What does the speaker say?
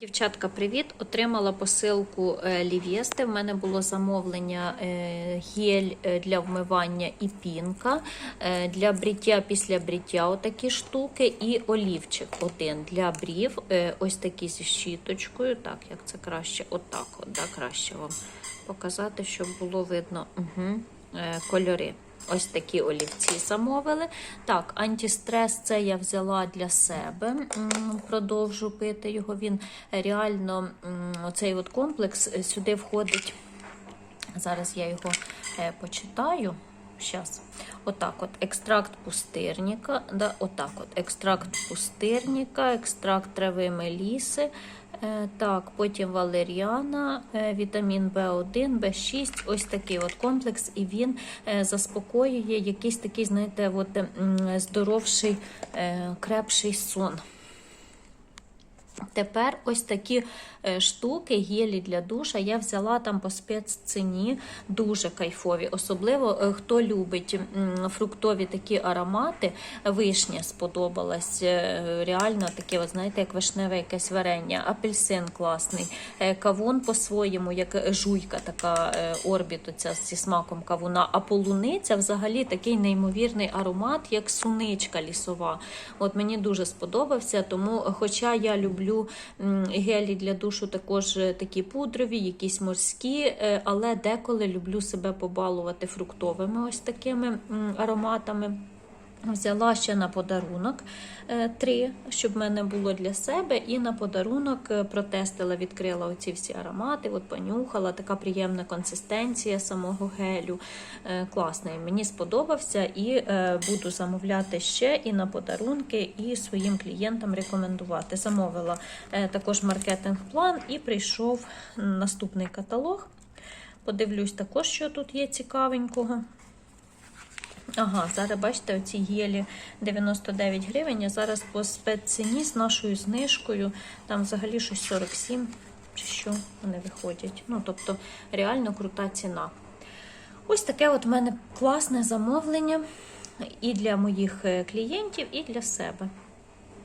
Дівчатка, привіт! Отримала посилку е, Лівєсти. В мене було замовлення е, гель е, для вмивання і пінка для бриття після бриття отакі штуки, і олівчик один для брів. Ось такі зі щіточкою. Так, як це краще, отак, от, да, краще вам показати, щоб було видно угу, кольори. Ось такі олівці замовили. Так, антистрес це я взяла для себе. Продовжу пити його. Він реально м, оцей от комплекс е, сюди входить. Зараз я його е, почитаю. Щас. Отак от екстракт пустирника, да, отак от екстракт пустирника, екстракт трави меліси, так, потім валеріана, е, вітамін В1, В6, ось такий от комплекс, і він е, заспокоює якийсь такий, знаєте, от, здоровший, е, крепший сон. Тепер ось такі е, штуки, гелі для душа, я взяла там по спецціні, дуже кайфові. Особливо е, хто любить фруктові такі аромати, вишня сподобалась. е, Реально таке, от, знаєте, як вишневе якесь варення, апельсин класний, кавун по-своєму, як жуйка, така орбіт оця зі смаком кавуна. А полуниця взагалі такий неймовірний аромат, як суничка лісова. От мені дуже сподобався, тому, хоча я люблю гелі для душу також е, такі пудрові, якісь морські, е, але деколи люблю себе побалувати фруктовими ось такими ароматами. Взяла ще на подарунок е, три, щоб мене було для себе, і на подарунок е, протестила, відкрила оці всі аромати, от понюхала, така приємна консистенція самого гелю. Е, Класний, мені сподобався і буду замовляти ще і на подарунки, і своїм клієнтам рекомендувати. Замовила також маркетинг-план і прийшов наступний каталог. Подивлюсь також, що тут є цікавенького. Ага, зараз бачите, оці гелі 99 гривень. А зараз по спецціні з нашою знижкою, там взагалі щось 47 чи що вони виходять. Ну, тобто, реально крута ціна. Ось таке от в мене класне замовлення і для моїх е, клієнтів, і для себе.